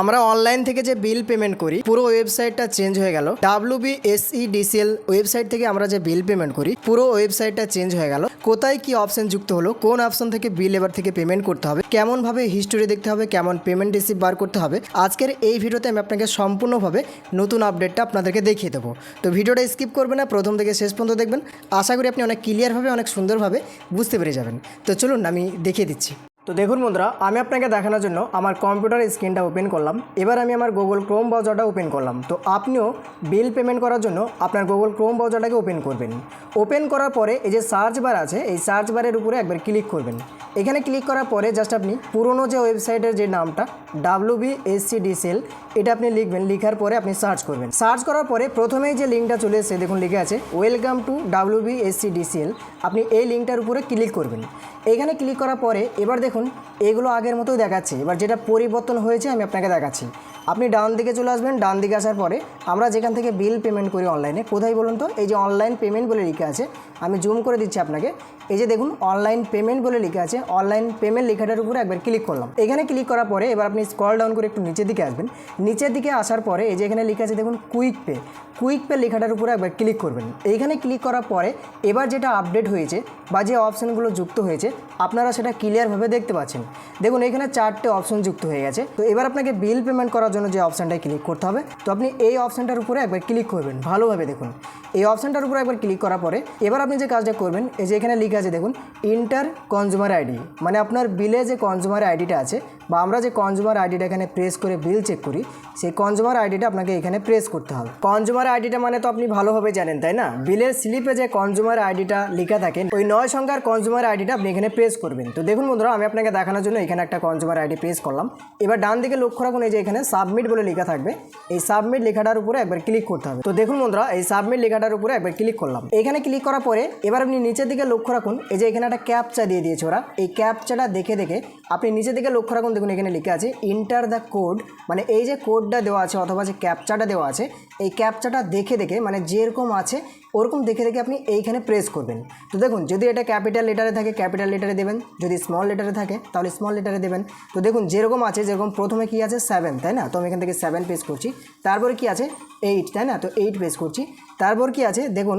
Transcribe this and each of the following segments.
আমরা অনলাইন থেকে যে বিল পেমেন্ট করি, পুরো ওয়েবসাইটটা চেঞ্জ হয়ে গেল। ডাব্লিউ বি ডিসিএল ওয়েবসাইট থেকে আমরা যে বিল পেমেন্ট করি, পুরো ওয়েবসাইটটা চেঞ্জ হয়ে গেল। কোথায় কি অপশন যুক্ত হলো, কোন অপশন থেকে বিল এবার থেকে পেমেন্ট করতে হবে, কেমন ভাবে হিস্টোরি দেখতে হবে, কেমন পেমেন্ট রিসিভ বার করতে হবে, আজকের এই ভিডিওতে আমি আপনাকে সম্পূর্ণভাবে নতুন আপডেটটা আপনাদেরকে দেখিয়ে দেবো। তো ভিডিওটা স্কিপ করবে না, প্রথম থেকে শেষ পর্যন্ত দেখবেন। আশা করি আপনি অনেক ক্লিয়ারভাবে অনেক সুন্দরভাবে বুঝতে পেরে যাবেন। তো চলুন, আমি দেখিয়ে দিচ্ছি। তো দেখুন বন্ধুরা, আমি আপনাকে দেখানোর জন্য আমার কম্পিউটার স্ক্রিনটা ওপেন করলাম। এবার আমি আমার গুগল ক্রোম ব্রাউজারটা ওপেন করলাম। তো আপনিও বিল পেমেন্ট করার জন্য আপনার গুগল ক্রোম ব্রাউজারটাকে ওপেন করবেন। ওপেন করার পরে এই যে সার্চ বার আছে, এই সার্চ বারের উপরে একবার ক্লিক করবেন। এখানে ক্লিক করার পরে জাস্ট আপনি পুরনো যে ওয়েবসাইটের যে নামটা W B S SC DCL এটা আপনি লিখবেন। লিখার পরে আপনি সার্চ করবেন। সার্চ করার পরে প্রথমেই যে লিঙ্কটা চলে এসেছে, দেখুন লিখে আছে welcome to W B S SC DCL আপনি এই লিঙ্কটার উপরে ক্লিক করবেন। এখানে ক্লিক করার পরে এবার দেখুন এগুলো আগের মতোই দেখাচ্ছে। এবার যেটা পরিবর্তন হয়েছে, আমি আপনাকে দেখাচ্ছি। আপনি ডান দিকে চলে আসবেন, ডান দিকে আসার পরে আমরা যেখান থেকে বিল পেমেন্ট করি অনলাইনে, কোথায় বলুন তো? এই যে অনলাইন পেমেন্ট বলে লিখে আছে, আমি জুম করে দিচ্ছি আপনাকে। এই যে দেখুন, অনলাইন পেমেন্ট বলে লিখে আছে, অনলাইন পেমেন্ট লেখাটার উপরে একবার ক্লিক করলাম। এখানে ক্লিক করার পরে এবার আপনি স্ক্রল ডাউন করে একটু নিচের দিকে আসবেন। নিচের দিকে আসার পরে এই যে এখানে লিখে আছে, দেখুন কুইক পে কুইক পে লেখাটার উপরে একবার ক্লিক করবেন। এইখানে ক্লিক করার পরে এবার যেটা আপডেট হয়েছে বা যে অপশানগুলো যুক্ত হয়েছে, আপনারা সেটা ক্লিয়ারভাবে দেখতে পাচ্ছেন। দেখুন, এখানে চারটে অপশন যুক্ত হয়ে গেছে। তো এবার আপনাকে বিল পেমেন্ট করার জন্য যে অপশানটায় ক্লিক করতে হবে, তো আপনি এই অপশানটার উপরে একবার ক্লিক করবেন, ভালোভাবে দেখুন। এই অপশানটার উপরে একবার ক্লিক করার পরে, এবার আপনি যে কাজটা করবেন, এই যে এখানে লিখে আছে দেখুন ইন্টার কনজিউমার আইডি মানে আপনার বিলে যে কনজিউমার আইডিটা আছে বা আমরা যে কনজিউমার আইডিটা এখানে প্রেস করে বিল চেক করি, সেই কনজিউমার আইডিটা আপনাকে এখানে প্রেস করতে হবে। কনজিউমার আইডিটা মানে তো আপনি ভালোভাবে জানেন, তাই না? বিলের স্লিপে যে কনজিউমার আইডিটা লেখা থাকে, ওই নয় সংখ্যার কনজিউমার আইডিটা আপনি এখানে প্রেস করবেন। তো দেখুন বন্ধুরা, আমি আপনাকে দেখানোর জন্য এখানে একটা কনজিউমার আইডি প্রেস করলাম। এবার ডান দিকে লক্ষ্য রাখুন, এই যে এখানে সাবমিট বলে লেখা থাকবে। এই সাবমিট লেখাটার উপরে একবার ক্লিক করতে হবে। তো দেখুন বন্ধুরা, এই সাবমিট লেখাটার উপরে একবার ক্লিক করলাম। এখানে ক্লিক করার পরে এবার আপনি নিচের দিকে লক্ষ্য রাখুন, এই যে এখানে একটা ক্যাপচা দিয়ে দিয়েছে ওরা। এই ক্যাপচাটা দেখে দেখে আপনি নিচের দিকে লক্ষ্য রাখুন দেখুন, এখানে লেখা আছে ইন্টার দ্য কোড মানে এই যে কোডটা দেওয়া আছে অথবা যে ক্যাপচাটা দেওয়া আছে, এই ক্যাপচাটা দেখে দেখে মানে যেরকম আছে, ওরকম দেখে দেখে আপনি এইখানে প্রেস করবেন। তো দেখুন, যদি এটা ক্যাপিটাল লেটারে থাকে ক্যাপিটাল লেটারে দেবেন। যদি স্মল লেটারে থাকে, তাহলে স্মল লেটারে দেবেন। তো দেখুন, যেরকম আছে, যেরকম প্রথমে কি আছে সেভেন তাই না? তো আমি এখান থেকে সেভেন পেস করছি। তারপরে কি আছে এইট তাই না? তো এইট পেস করছি। তারপর কি আছে, দেখুন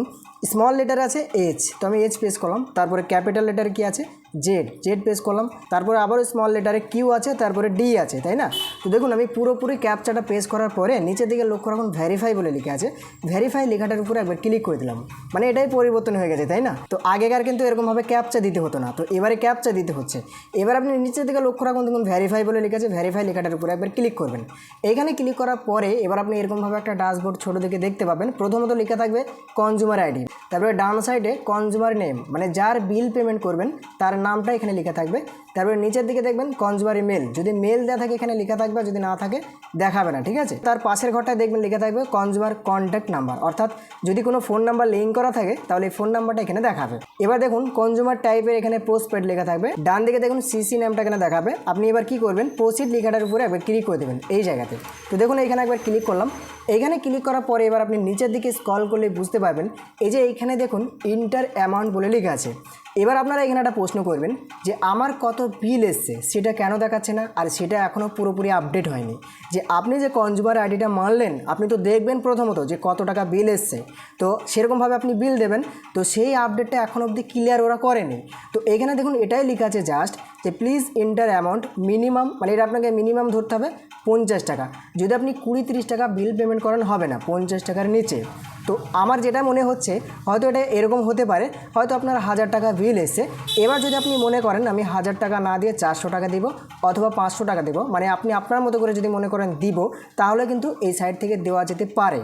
স্মল লেটার আছে এইচ তো আমি এইচ পেস করলাম। তারপরে ক্যাপিটাল লেটারে কি আছে জেড জেড পেস করলাম। তারপরে আবারও স্মল লেটারে কিউ আছে, তারপরে ডি আছে, তাই না? তো দেখুন, আমি পুরোপুরি ক্যাপচাটা পেস করার পরে নিচের দিকে লক্ষ্য রাখুন ভেরিফাই বলে লিখে আছে। ভেরিফাই লেখাটার উপরে একবার ক্লিক করে দিলাম। মানে এটাই পরিবর্তন হয়ে গেছে, তাই না? তো আগেকার কিন্তু এরকমভাবে ক্যাপচা দিতে হতো না। তো এবারে ক্যাপচা দিতে হচ্ছে। এবার আপনি নিচের দিকে লক্ষ্য রাখুন, দেখুন ভেরিফাই বলে লিখে আছে। ভেরিফাই লেখাটার উপরে একবার ক্লিক করবেন। এইখানে ক্লিক করার পরে এবার আপনি এরকমভাবে একটা ড্যাশবোর্ড ছোটো দিকে দেখতে পাবেন। প্রথমত লেখা থাকবে কনজিউমার আইডি তারপরে ডান সাইডে কনজিউমার নেম মানে যার বিল পেমেন্ট করবেন, তার নামটা এখানে লেখা থাকবে। তারপরে নিচের দিকে দেখবেন কনজিউমার মেল। যদি মেল দেওয়া থাকে এখানে লেখা থাকবে যদি না থাকে দেখাবে না, ঠিক আছে? তার পাশের ঘরটায় দেখবেন লেখা থাকবে কনজিউমার কন্ট্যাক্ট নাম্বার অর্থাৎ যদি কোনো ফোন নাম্বার লিঙ্ক করা থাকে, তাহলে এই ফোন নাম্বারটা এখানে দেখাবে। এবার দেখুন কনজুমার টাইপের এখানে পোস্টপেড লেখা থাকবে। ডান দিকে দেখুন সিসি নামটা এখানে দেখাবে। আপনি এবার কি করবেন প্রসিড লেখাটার উপরে একবার ক্লিক করে দেবেন এই জায়গাতে। তো দেখুন এখানে একবার ক্লিক করলাম। এইখানে ক্লিক করার পরে এবার আপনি নিচের দিকে স্ক্রল করলে বুঝতে পারবেন। এই যে এইখানে দেখুন ইন্টার অ্যামাউন্ট বলে লেখা আছে। এবার আপনারা এখানে একটা প্রশ্ন করবেন যে, আমার কত বিল এসছে? সেটা কেন দেখাচ্ছে না? আর সেটা এখনও পুরোপুরি আপডেট হয়নি। যে, আপনি যে কনজিউমার আইডিটা মানলেন, আপনি তো দেখবেন প্রথমত যে, কত টাকা বিল এসছে। তো সেরকমভাবে আপনি বিল দেবেন। তো সেই আপডেটটা এখন অবধি ক্লিয়ার ওরা করেনি। তো এখানে দেখুন, এটাই লেখা আছে জাস্ট যে প্লিজ এন্টার অ্যামাউন্ট মিনিমাম মানে এটা আপনাকে মিনিমাম ধরতে হবে পঞ্চাশ টাকা। যদি আপনি কুড়ি তিরিশ টাকা বিল পেমেন্ট করেন, হবে না। পঞ্চাশ টাকার নিচে। তো আমার যেটা মনে হচ্ছে, হয়তো এটা এরকম হতে পারে, হয়তো আপনার হাজার টাকা বিল এসে এবার যদি আপনি মনে করেন, আমি হাজার টাকা না দিয়ে চারশো টাকা দিব অথবা পাঁচশো টাকা দেবো মানে আপনি আপনার মতো করে যদি মনে করেন দিব, তাহলে কিন্তু এই সাইড থেকে দেওয়া যেতে পারে।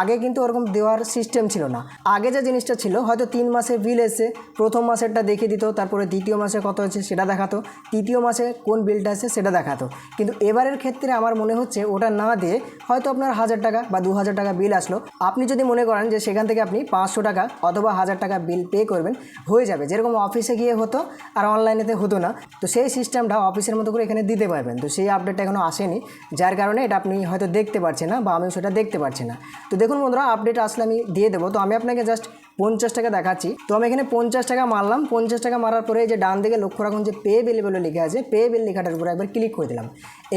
আগে কিন্তু ওরকম দেওয়ার সিস্টেম ছিল না। আগে যে জিনিসটা ছিল, হয়তো তিন মাসে বিল এসে প্রথম মাসেরটা দেখিয়ে দিত, তারপরে দ্বিতীয় মাসে কত হয়েছে সেটা দেখাতো, তৃতীয় মাসে কোন বিলটা আছে সেটা দেখাতো। কিন্তু এবারের ক্ষেত্রে আমার মনে হচ্ছে, ওটা না দিয়ে হয়তো আপনার হাজার টাকা বা দু হাজার টাকা বিল আসলো। আপনি যদি মনে করেন যে সেখান থেকে আপনি পাঁচশো টাকা অথবা হাজার টাকা বিল পে করবেন, হয়ে যাবে। যেরকম অফিসে গিয়ে হতো আর অনলাইনেতে হতো না, তো সেই সিস্টেমটা অফিসের মতো করে এখানে দিতে পারবেন। তো সেই আপডেটটা এখনও আসেনি, যার কারণে এটা আপনি হয়তো দেখতে পারছেন না বা আমিও সেটা দেখতে পারছি না। তো দেখুন বন্ধুরা আপডেট আসলে আমি দিয়ে দেবো। তো আমি আপনাকে জাস্ট পঞ্চাশ টাকা দেখাচ্ছি। তো আমি এখানে পঞ্চাশ টাকা মারলাম। পঞ্চাশ টাকা মারার পরে যে ডান দিকে লক্ষ্য রাখুন যে পে বিল বলে লেখা আছে। পে বিল লেখাটার উপরে একবার ক্লিক করে দিলাম।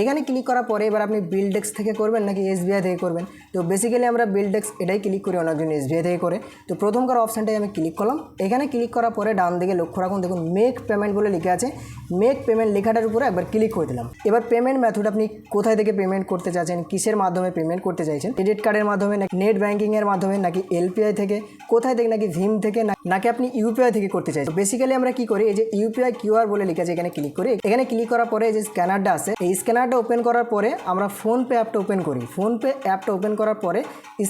এখানে ক্লিক করার পরে এবার আপনি বিল ডেস্ক থেকে করবেন নাকি এসবিআই থেকে করবেন? তো বেসিক্যালি আমরা বিল ডেস্ক এটাই ক্লিক করি অনেকজন এসবিআই থেকে করে। তো প্রথম প্রথমকার অপশানটাই আমি ক্লিক করলাম। এখানে ক্লিক করার পরে ডান দিকে লক্ষ্য রাখুন, দেখুন মেক পেমেন্ট বলে লেখা আছে। মেক পেমেন্ট লেখাটার উপরে একবার ক্লিক করে দিলাম। এবার পেমেন্ট মেথড আপনি কোথায় থেকে পেমেন্ট করতে চাচ্ছেন কিসের মাধ্যমে পেমেন্ট করতে চাইছেন? ক্রেডিট কার্ডের মাধ্যমে নাকি নেট ব্যাঙ্কিংয়ের মাধ্যমে নাকি এলপিআই থেকে? কোথায় থেকে নাকি ভিম থেকে নাকি আপনি ইউপিআই থেকে করতে চাইছেন? বেসিক্যালি আমরা কি করি, এই যে ইউপিআই কিউআর বলে লেখা আছে এখানে ক্লিক করি, এখানে ক্লিক করার পরে যে স্ক্যানারটা আছে, এই স্ক্যানারটা ওপেন করার পরে আমরা ফোনপে অ্যাপটা ওপেন করি। ফোনপে অ্যাপটা ওপেন করার পরে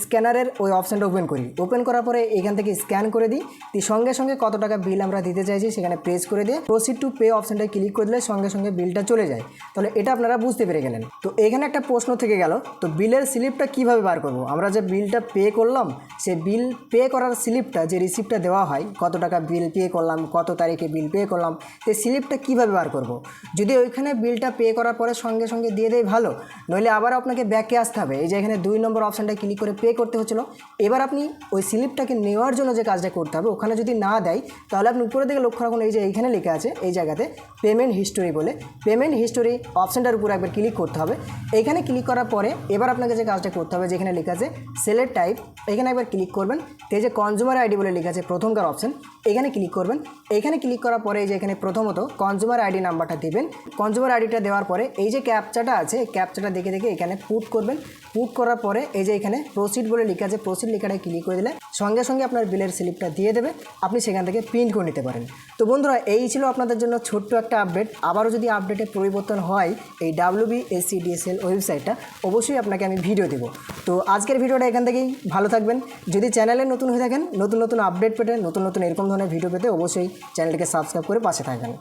স্ক্যানারের ওই অপশানটা ওপেন করি। ওপেন করার পরে এখান থেকে স্ক্যান করে দিই, দিয়ে সঙ্গে সঙ্গে কত টাকা বিল আমরা দিতে চাইছি সেখানে প্রেস করে দিয়ে প্রসিড টু পে অপশানটা ক্লিক করে দিলে সঙ্গে সঙ্গে বিলটা চলে যায়। তাহলে এটা আপনারা বুঝতে পেরে গেলেন। তো এখানে একটা প্রশ্ন থেকে গেল, তো বিলের স্লিপটা কীভাবে বার করব? আমরা যে বিলটা পে করলাম, সে বিল পে করার স্লিপটা যে রিসিপ্টটা দেওয়া হয়, কত টাকা বিল পে করলাম, কত তারিখে বিল পে করলাম, সেই স্লিপটা কীভাবে বার করব? যদি ওইখানে বিলটা পে করার পরে সঙ্গে সঙ্গে দিয়ে দেয়, ভালো। নইলে আবার আপনাকে ব্যাকে আসতে হবে। এই যে এখানে দুই নম্বর অপশানটা ক্লিক করে পে করতে হচ্ছিল। এবার আপনি ওই স্লিপটাকে নেওয়ার জন্য যে কাজটা করতে হবে, ওখানে যদি না দেয়, তাহলে আপনি উপরের দিকে লক্ষ্য রাখুন, এই যে এইখানে লেখা আছে, এই জায়গাতে পেমেন্ট হিস্টোরি বলে। পেমেন্ট হিস্টোরি অপশানটার উপর একবার ক্লিক করতে হবে। এইখানে ক্লিক করার পরে এবার আপনাকে যে কাজটা করতে হবে, যেখানে লেখা আছে সেলের টাইপ এখানে একবার ক্লিক করবেন। তো এই যে কনজিউমার আইডি বলে লেখা আছে প্রথমকার অপশন। এখানে ক্লিক করবেন। এখানে ক্লিক করার পরে এই যে এখানে প্রথমত কনজিউমার আইডি নাম্বারটা দেবেন। কনজিউমার আইডিটা দেওয়ার পরে এই যে ক্যাপচাটা আছে ক্যাপচাটা দেখে দেখে এখানে পুট করবেন। পুট করার পরে এই যে এখানে প্রসিড বলে লেখা আছে প্রসিড লেখাটা ক্লিক করে দিলে সঙ্গে সঙ্গে আপনার বিলের স্লিপটা দিয়ে দেবে, আপনি সেখান থেকে প্রিন্ট করে নিতে পারেন। তো বন্ধুরা, এই ছিল আপনাদের জন্য ছোট্ট একটা আপডেট আবারও যদি আপডেটে পরিবর্তন হয়, এই ডাব্লিউবি এসসি ডিএসএল ওয়েবসাইটটা অবশ্যই আপনাকে আমি ভিডিও দেবো। তো আজকের ভিডিওটা এখান থেকেই, ভালো থাকবেন। যদি চ্যানেলে নতুন হয়ে থাকেন, নতুন নতুন আপডেট পেতে, নতুন নতুন এরকম ধরনের ভিডিও পেতে অবশ্যই চ্যানেলটিকে সাবস্ক্রাইব করে পাশে থাকবেন।